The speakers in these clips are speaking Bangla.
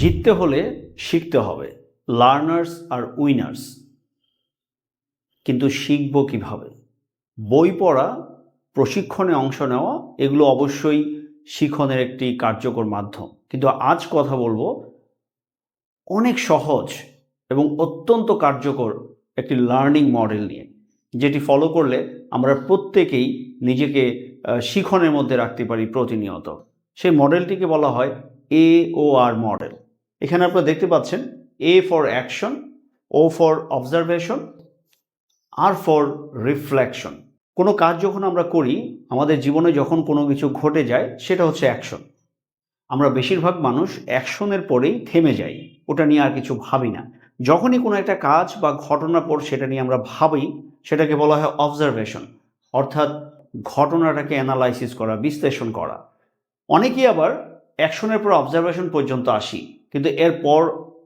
জিততে হলে শিখতে হবে। লার্নার্স আর উইনার্স কিন্তু শিখব কীভাবে? বই পড়া, প্রশিক্ষণে অংশ নেওয়া, এগুলো অবশ্যই শিখনের একটি কার্যকর মাধ্যম। কিন্তু আজ কথা বলব, অনেক সহজ এবং অত্যন্ত কার্যকর একটি লার্নিং মডেল নিয়ে, যেটি ফলো করলে আমরা প্রত্যেকেই নিজেকে শিখনের মধ্যে রাখতে পারি প্রতিনিয়ত। সেই মডেলটিকে বলা হয় এ ও আর মডেল এখানে আপনারা দেখতে পাচ্ছেন A for action O for observation R for reflection কোনো কাজ যখন আমরা করি, আমাদের জীবনে যখন কোনো কিছু ঘটে যায়, সেটা হচ্ছে অ্যাকশন আমরা বেশিরভাগ মানুষ অ্যাকশনের পরেই থেমে যাই, ওটা নিয়ে আর কিছু ভাবি না। যখনই কোনো একটা কাজ বা ঘটনার পর সেটা নিয়ে আমরা ভাবি, সেটাকে বলা হয় অবজারভেশন অর্থাৎ ঘটনাটাকে অ্যানালাইসিস করা, বিশ্লেষণ করা। অনেকেই আবার অ্যাকশনের পর অবজারভেশন পর্যন্ত আসি। কিন্তু এরপর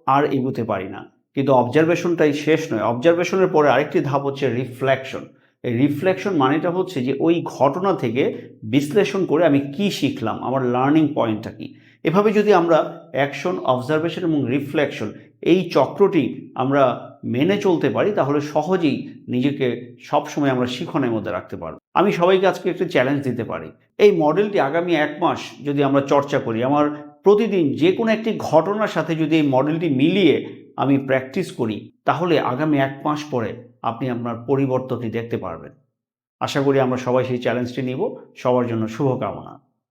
আর এগুতে পারি না। কিন্তু অবজারভেশনটাই শেষ নয়। অবজারভেশনের পরে আরেকটি ধাপ হচ্ছে রিফ্লেকশন এই রিফ্লেকশন মানেটা হচ্ছে যে ওই ঘটনা থেকে বিশ্লেষণ করে আমি কি শিখলাম, আমার লার্নিং পয়েন্টটা কি। এভাবে যদি আমরা অ্যাকশন অবজারভেশন এবং রিফ্লেকশন এই চক্রটি আমরা মেনে চলতে পারি, তাহলে সহজেই নিজেকে সবসময় আমরা শিখনের মধ্যে রাখতে পারব। আমি সবাইকে আজকে একটি চ্যালেঞ্জ দিতে পারি। এই মডেলটি আগামী এক মাস যদি আমরা চর্চা করি, আমার প্রতিদিন যে কোনো একটি ঘটনার সাথে যদি এই মডেলটি মিলিয়ে আমি প্র্যাকটিস করি, তাহলে আগামী এক মাস পরে আপনি আপনার পরিবর্তনটি দেখতে পারবেন। আশা করি আমরা সবাই সেই চ্যালেঞ্জটি নিব। সবার জন্য শুভকামনা।